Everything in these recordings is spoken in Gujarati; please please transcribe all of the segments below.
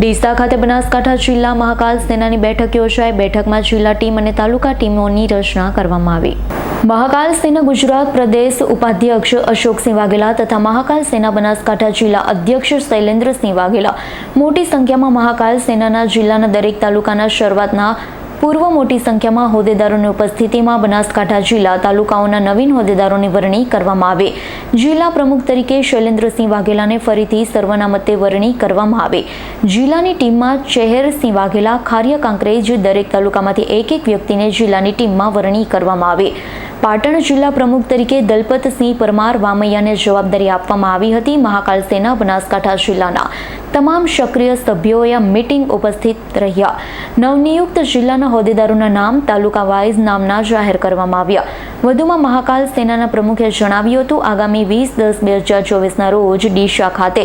ડીસા ખાતે બનાસકાંઠા જિલ્લા મહાકાલ સેનાની બેઠક યોજાઈ. બેઠકમાં જિલ્લા ટીમ અને તાલુકા ટીમોની રચના કરવામાં આવી. મહાકાલ સેના ગુજરાત પ્રદેશ ઉપાધ્યક્ષ અશોકસિંહ વાઘેલા તથા મહાકાલ સેના બનાસકાંઠા જિલ્લા અધ્યક્ષ શૈલેન્દ્રસિંહ વાઘેલા. મોટી સંખ્યામાં મહાકાલ સેનાના જિલ્લાના દરેક તાલુકાના શરૂઆતના પૂર્વ મોટી સંખ્યામાં હોદ્દેદારોની ઉપસ્થિતિમાં બનાસકાંઠા જિલ્લા તાલુકાઓના નવીન હોદ્દેદારોની વરણી કરવામાં આવે. જિલ્લા પ્રમુખ તરીકે શૈલેન્દ્રસિંહ વાઘેલાને ફરીથી સર્વનામતે વરણી કરવામાં આવે. જિલ્લાની ટીમમાં ચહેરસિંહ વાઘેલા, ખારિયા કાંકરેજ દરેક તાલુકામાંથી એક એક વ્યક્તિને જિલ્લાની ટીમમાં વરણી કરવામાં આવી. પાટણ જિલ્લા પ્રમુખ તરીકે દલપતસિંહ પરમાર વામૈયાને જવાબદારી આપવામાં આવી હતી. મહાકાલ સેના બનાસકાંઠા જિલ્લાના તમામ સક્રિય સભ્યોએ મિટિંગ ઉપસ્થિત રહ્યા. નવનિયુક્ત જિલ્લાના હોદ્દેદારોના નામ તાલુકા વાઇઝ નામના જાહેર કરવામાં આવ્યા. વધુમાં મહાકાલ સેનાના પ્રમુખે જણાવ્યું હતું, આગામી વીસ, દસ, બે હજાર ચોવીસના રોજ ડીશા ખાતે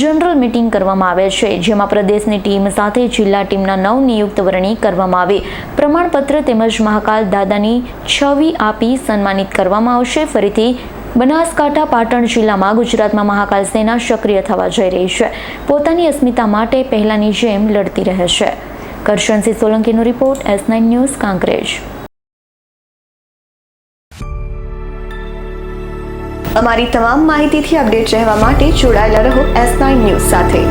જનરલ મીટિંગ કરવામાં આવે છે, જેમાં પ્રદેશની ટીમ સાથે જિલ્લા ટીમના નવનિયુક્ત વરણી કરવામાં આવી. પ્રમાણપત્ર તેમજ મહાકાલ દાદાની છવી આપી સન્માનિત કરવામાં આવશે. ફરીથી બનાસકાંઠા, પાટણ જિલ્લામાં ગુજરાતમાં મહાકાલ સેના સક્રિય થવા જઈ રહી છે. પોતાની અસ્મિતા માટે પહેલાની જેમ લડતી રહે છે. Karshansinh સોલંકીનો report, S nine news, Kankrej. અમારી તમામ માહિતીથી અપડેટ રહેવા માટે જોડાયેલા રહો એસ નાઇન ન્યૂઝ સાથે.